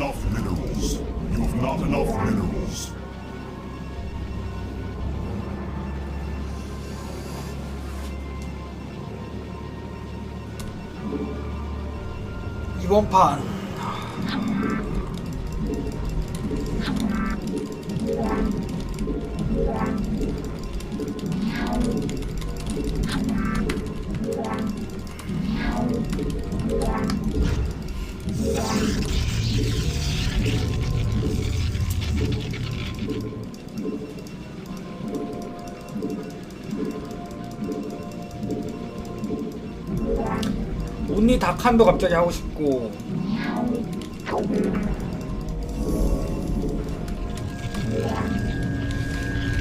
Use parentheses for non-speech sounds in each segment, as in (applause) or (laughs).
enough minerals. You have not enough minerals. You won't pardon. 다칸도 갑자기 하고 싶고.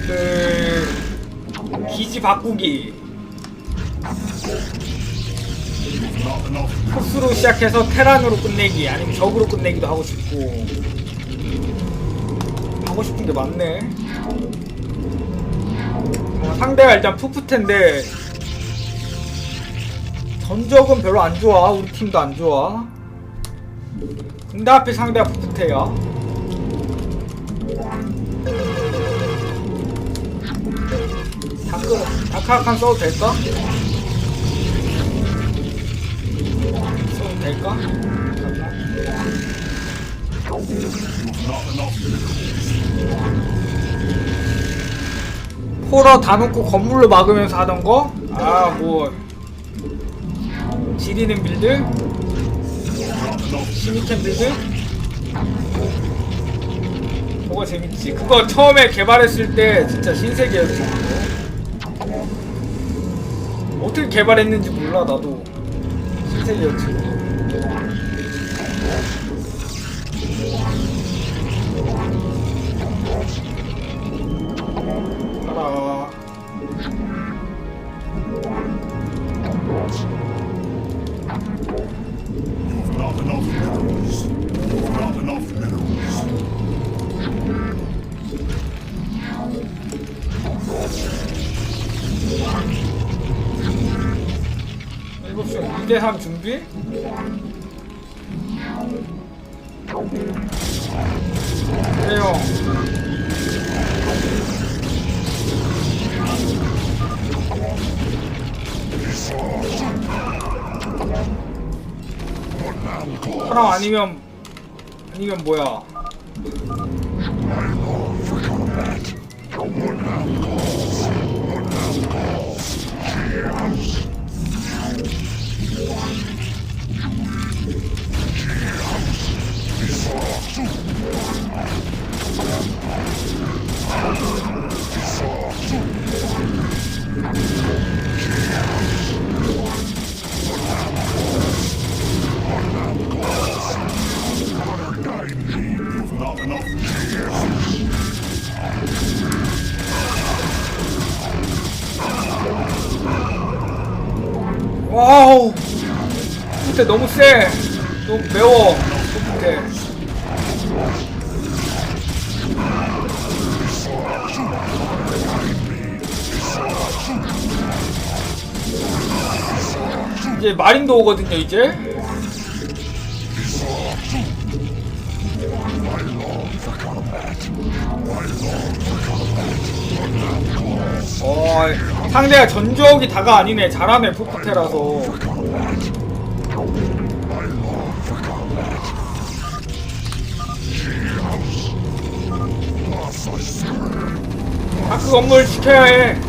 그 기지 바꾸기. 포스로 시작해서 테란으로 끝내기 아니면 적으로 끝내기도 하고 싶고. 하고 싶은 게 많네. 어, 상대가 일단 푸푸텐데 전적은 별로 안 좋아 우리 팀도 안 좋아 근데 하필 상대가 푸푸테야 다크 다크아칸 써도 될까? 써도 될까? 포러 다 놓고 건물로 막으면서 하던 거? 아, 뭐. 지리는 빌드? 시미캠 빌드? 그거 재밌지. 그거 처음에 개발했을 때 진짜 신세계였지. 그거. 어떻게 개발했는지 몰라, 나도. 신세계였지. 2대3 준비? 그래요. 사람 아니면 아니면 뭐야? 그때 너무 세 너무 매워. 그때 이제 마린도 오거든요 이제. 어 상대가 전적이 다가 아니네. 잘하네 푸푸테라서 다크 건물 지켜야 해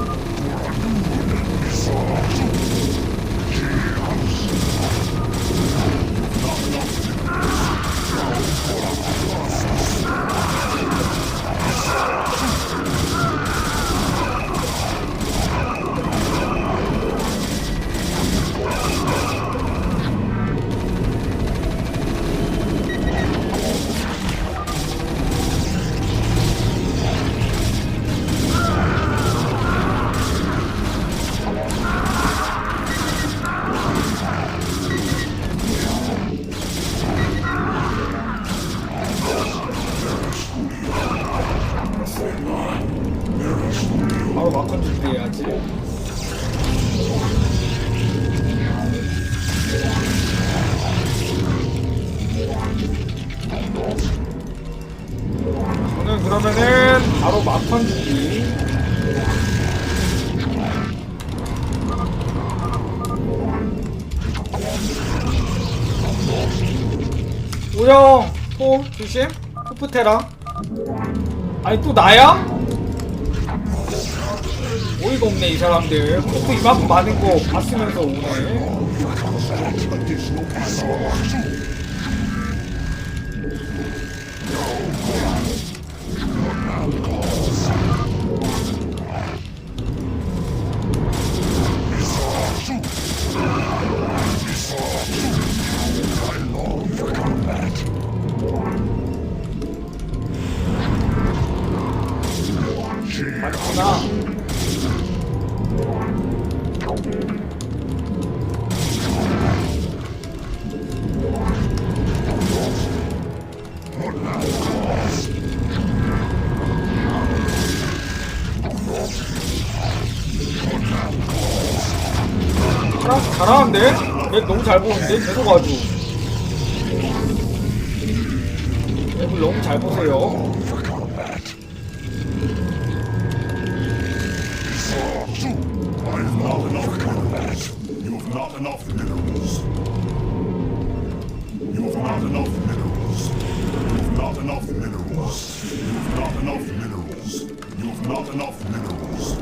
조심. 푸프테랑. 아니 또 나야? 어이가 없네 이 사람들. 포프 이만큼 많은 거 봤으면서 오네. 맞구나. 잘하, 잘하는데? 맵 너무 잘 보는데? 계속 아주. 맵을 너무 잘 보세요. Not enough minerals. You have not enough minerals. You have not enough minerals. You have not enough minerals. You have not enough minerals. You have not enough minerals.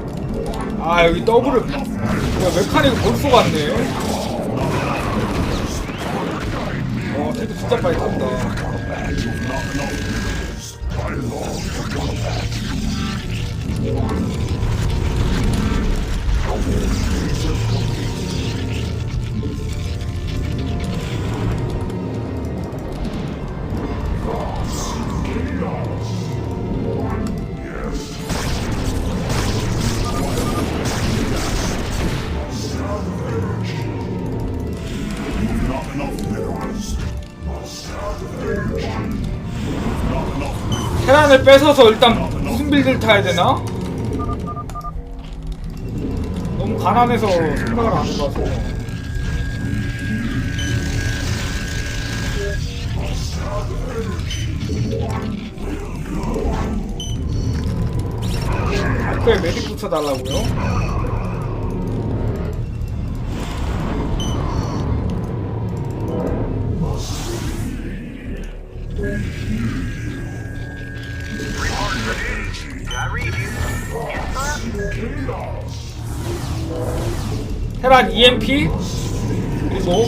아 여기 더블을 야 메카닉 벌써 갔네 어 테크 진짜 빨리 탄다 You have not enough minerals. I long 뺏어서 일단 무슨 빌드를 타야 되나? 너무 가난해서 생각을 안 해봐서 학교에 메딕 붙여달라고요? 테란 EMP 그리고.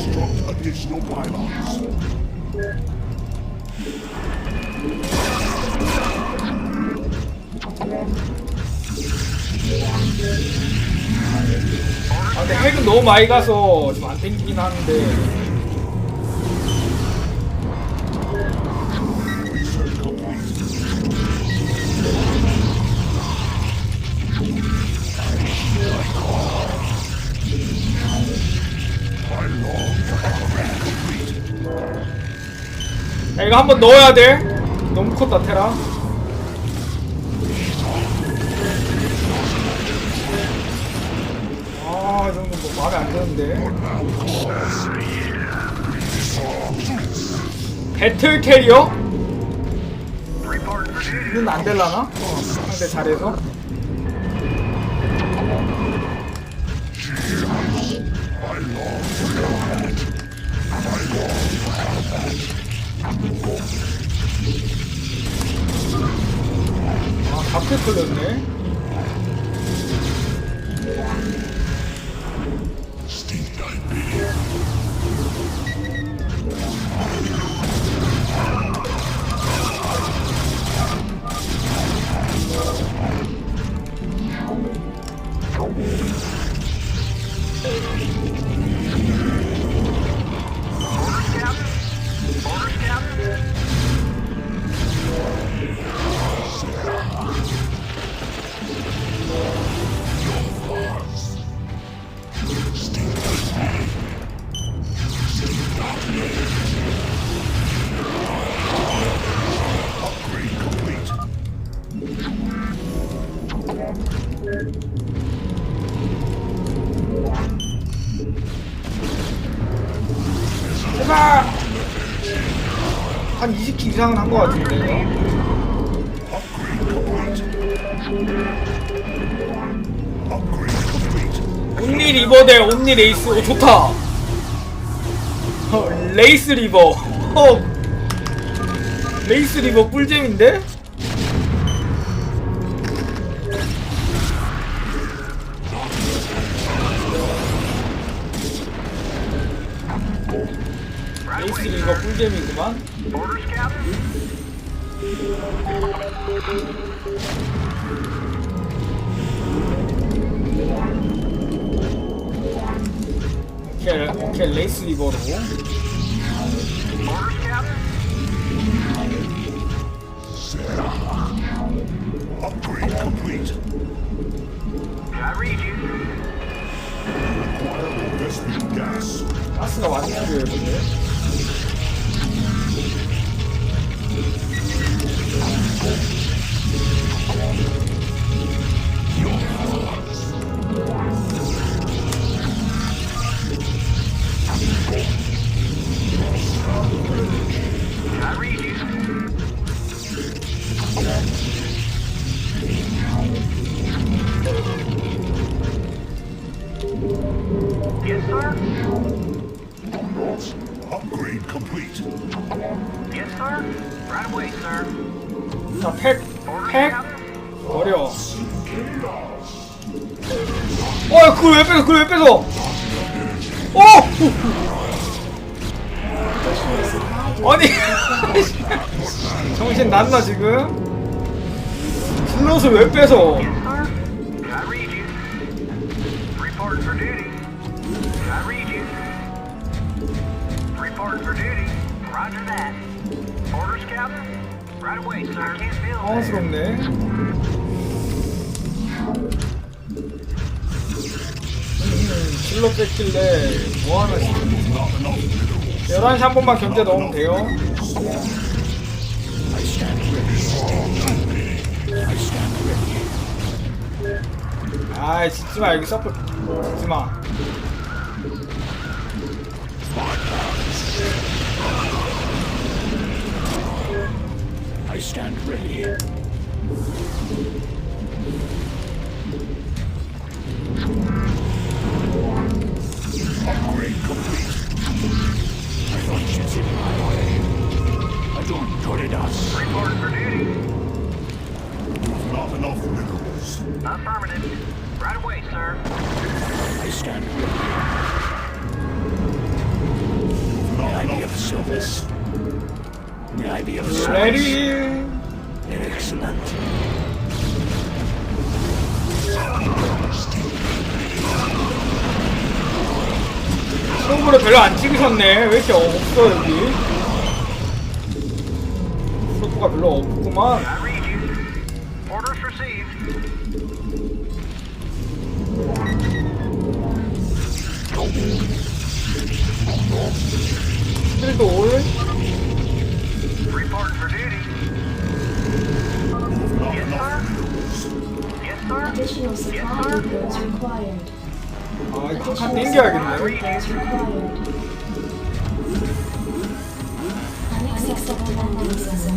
아, 근데 핵은 너무 많이 가서 좀 안 땡기긴 하는데 이거 한 번 넣어야 돼 너무 컸다 테라 아, 이 정도 뭐 마음에 안 드는데. 배틀 캐리어? 는안 될라나? 상대 잘해서? 아, 갑자기 틀렸네. 제발! 한 20킬 이상은 한 것 같은데. Complete. 온리 리버 대 온리 레이스 오 좋다 어, 레이스 리버 어, 레이스 리버 꿀잼인데? 오케이, 오케이 레이스 리버로. 가스가 근데 자 팩! 팩! 버려 어 그걸 왜 뺏어 그걸 왜 뺏어 어! 아니 (laughs) 정신 났나 지금? 슬롯을 왜 뺏어 음, 슬롯 뺏길래 뭐하나 싶어 Not enough minerals. 11시 한 번만 견제 넣으면 돼요 아이 짓지마 여기 서플 짓지마 I stand ready. I don't tolerate us. Report for duty. Not enough minerals. Affirmative. Right away, sir. I stand ready. May I be of service? May I be of service? 레디 Excellent. 손으로 별로 안 찍으셨네 왜 이렇게 없어 여기 프로토가 별로 없구만. 스틸도 올 Report for duty. Not Yes, enough sir. minerals. Yes, sir. Additional supply depots required. 아 이거 한칸 Additional 땡겨야겠네 supply depots required. Unacceptable vandalism.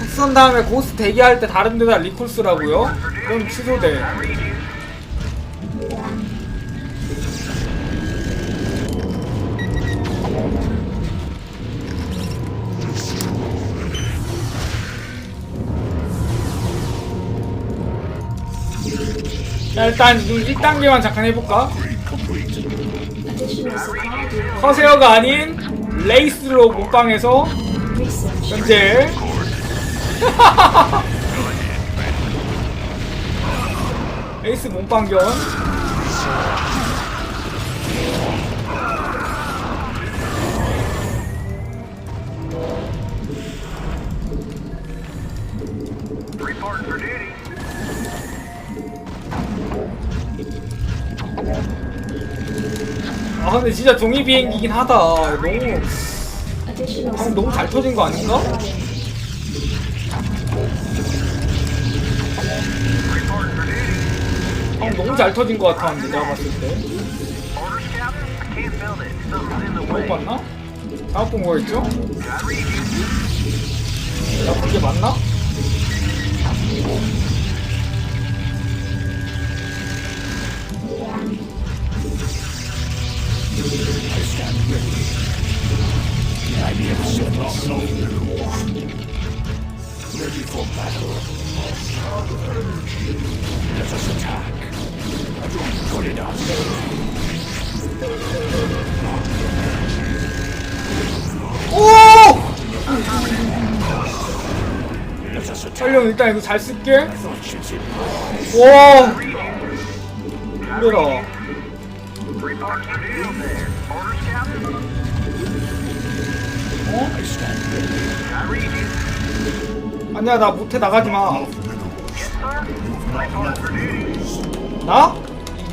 흑선 다음에 고스 대기할 때 다른 데다 리콜 쓰라고요? 그럼 취소돼 일단 1단계만 잠깐 해볼까? 커세어가 아닌 레이스로 research. 현재 (laughs) 에이스 몸빵견 아 근데 진짜 종이 비행기긴 하다 너무 방금 너무 잘 터진 거 아닌가? 너무 잘 터진 거 같았는데 내가 봤을 때 잘못. 봤나? 잘못 본 거였죠? 나 그게 맞나? 오! 촬영 일단 이거 잘 쓸게. 와, 힘들어. 어? 아니야 나 못해 나가지 마. 나?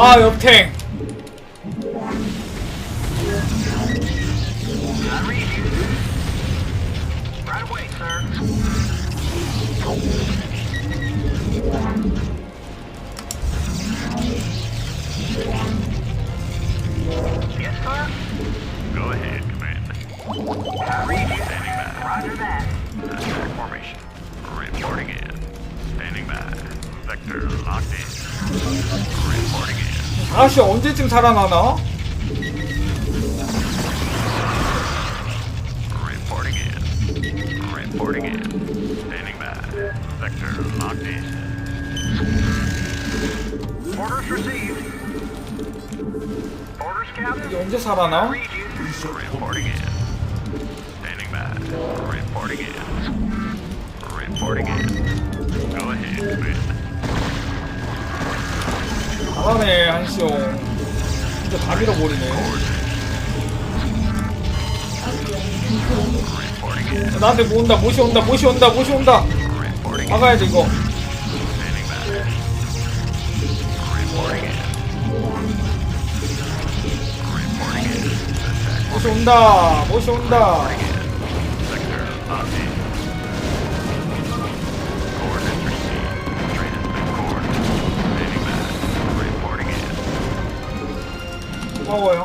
아 옆탱. 아씨 언제쯤 살아나나? 언제 살아나? 잘하네 한시용. 진짜 다 밀어버리네. 나한테 뭐 온다 못이 온다 못이 온다 못이 온다. Reporting in. 막아야 돼 이거. 못이 온다 못이 온다. In.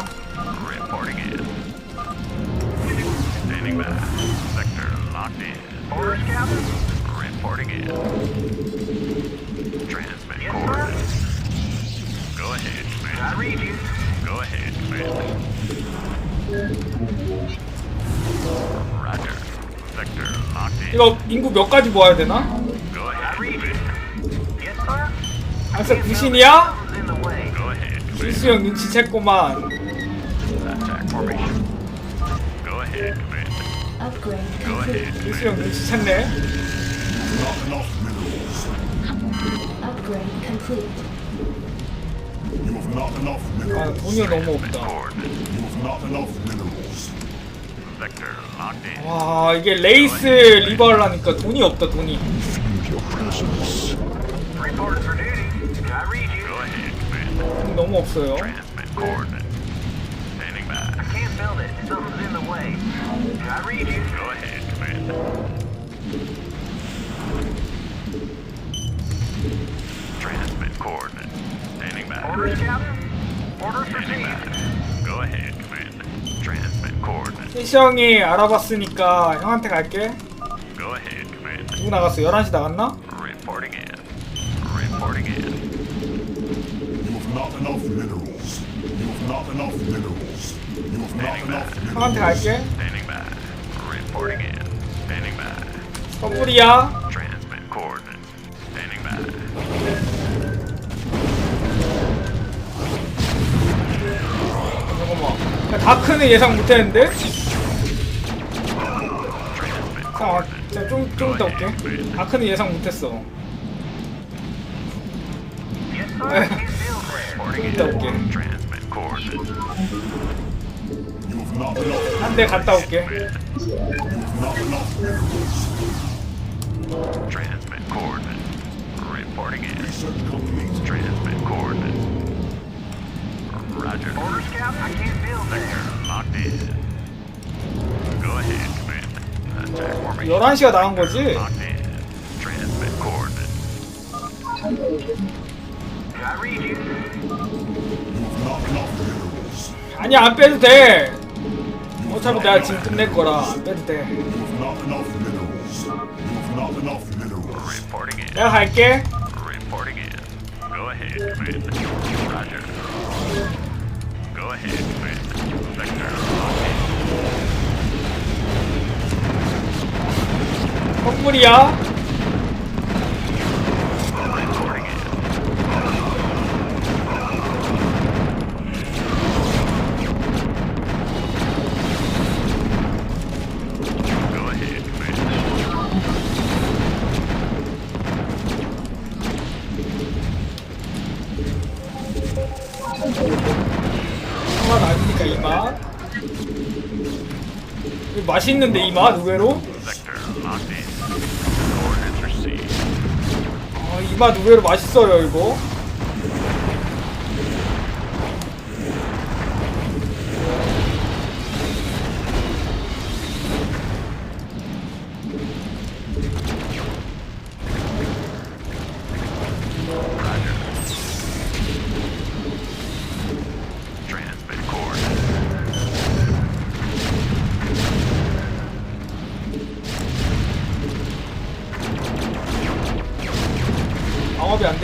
이거 인구 몇 가지 모아야 되나? 한세 구신이야? Commander. 길수형 눈치챘구만. 길수형 Commander. 눈치챘네. 아. 돈이 너무 없다. 와 이게 레이스 리버 하려니까 돈이 없다 돈이. 돈이 너무 없어요. 캐시 형이 알아봤으니까 형한테 갈게. 누구 나갔어? 11시 나갔나? enough minerals. You have not enough minerals. You have not enough 형한테 minerals. 갈게. Standing by. Reporting in. Standing by. 선불이야. Transmit coordinates. Standing by. 잠깐만. 야, 다크는 예상 못했는데. 자, 자, 좀, 좀 이따 올게. 다크는 예상 못했어. 한 대 갔다 올게. You have not enough minerals. Transmit coordinates. Reporting in. Research complete. Transmit coordinates. Roger. Order scout, I can't build there. Sector locked in. Go ahead, Commander. Attack formation. 11시가 나간 거지? 아니, 안 빼도 돼. 어차피 내가 지금 끝낼 거라. 안 빼도 돼. You have not 맛있는데 이 맛 의외로? 아, 이 맛 의외로 맛있어요 이거.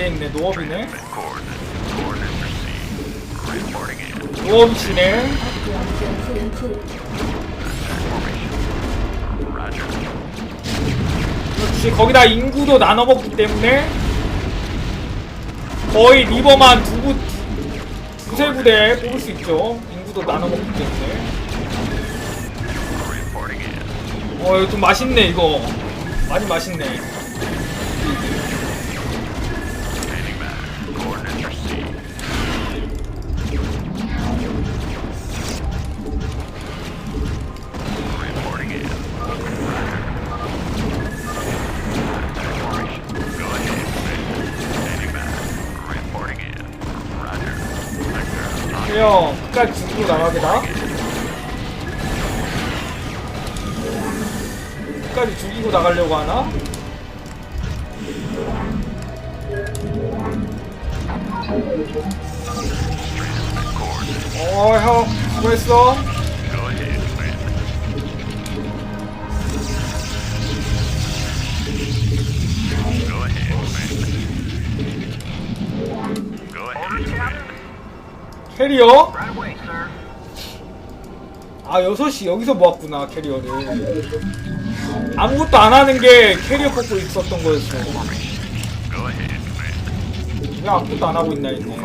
있네. 노업이네. 노업이시네. 그렇지. 거기다 인구도 나눠 먹기 때문에 거의 리버만 두 부, 두세 부대 뽑을 수 있죠. 인구도 나눠 먹기 때문에. 어, 이거 좀 맛있네 이거. 많이 맛있네. 그냥 끝까지 죽고 나가게다. 끝까지 죽이고 나가려고 하나? 어, 형, 수고했어. 캐리어? 아, 6시 여기서 모았구나, 캐리어를. 아무것도 안 하는 게 캐리어 뽑고 있었던 거였어. 왜 아무것도 안 하고 있나 했네.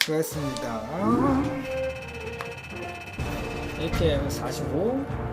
수고했습니다. AKM 45.